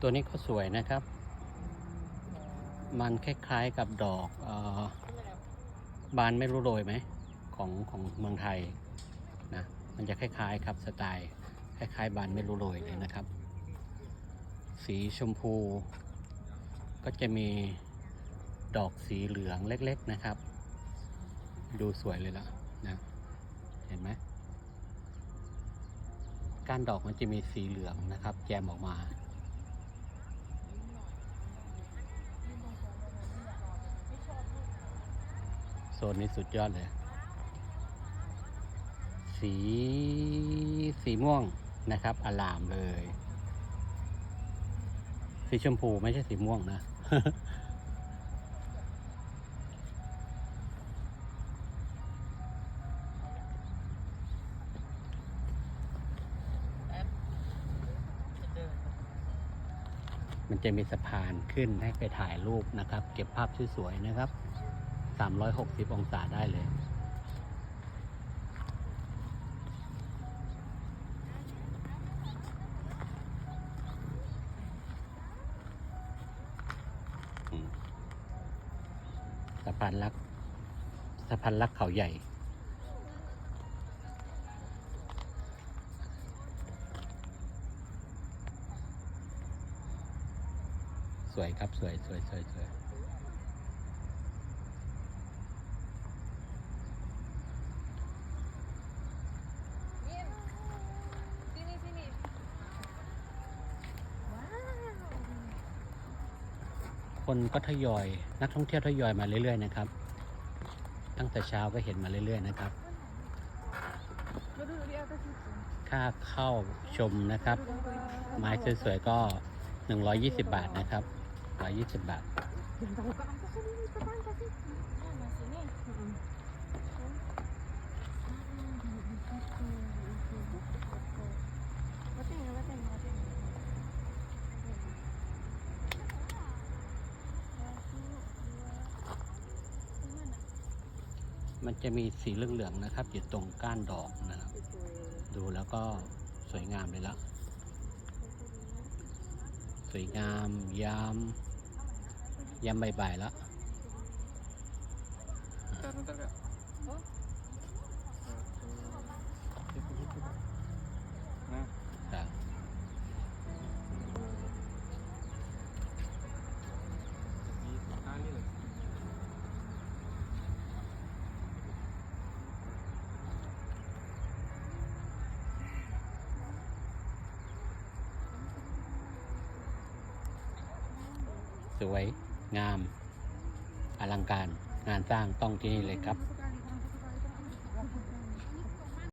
ตัวนี้ก็สวยนะครับ มันคล้ายๆกับดอกออบานไม่รู้โรยไหมของของเมืองไทยนะมันจะคล้ายๆครับสไตล์คล้ายๆ บานไม่รู้โรยเลยนะครับ สีชมพู ก็จะมีดอกสีเหลืองเล็กๆนะครับ ดูสวยเลยล่ะนะเห็นไหมก้านดอกมันจะมีสีเหลืองนะครับแจมออกมา โซนนี้สุดยอดเลย สีสีม่วงนะครับอลามเลย สีชมพูไม่ใช่สีม่วงนะมันจะมีสะพานขึ้นให้ไปถ่ายรูปนะครับ เก็บภาพสวยๆนะครับ 360 องศาได้เลยสะพานลักสะพานลักเขาใหญ่สวยครับ สวยสวยสวยสวย คนก็ทยอย นักท่องเที่ยวทยอยมาเรื่อยๆนะครับ ตั้งแต่เช้าก็เห็นมาเรื่อยๆนะครับ ค่าเข้าชมนะครับ ไม้สวยๆก็ 120 บาทนะครับ120 บาท มันจะมีสีเหลืองๆนะครับ อยู่ตรงก้านดอกนะครับ ดูแล้วก็สวยงามเลยละสวยงามยามยามบ่ายๆแล้ว สวยงาม อลังการงานสร้างต้องที่นี่เลยครับ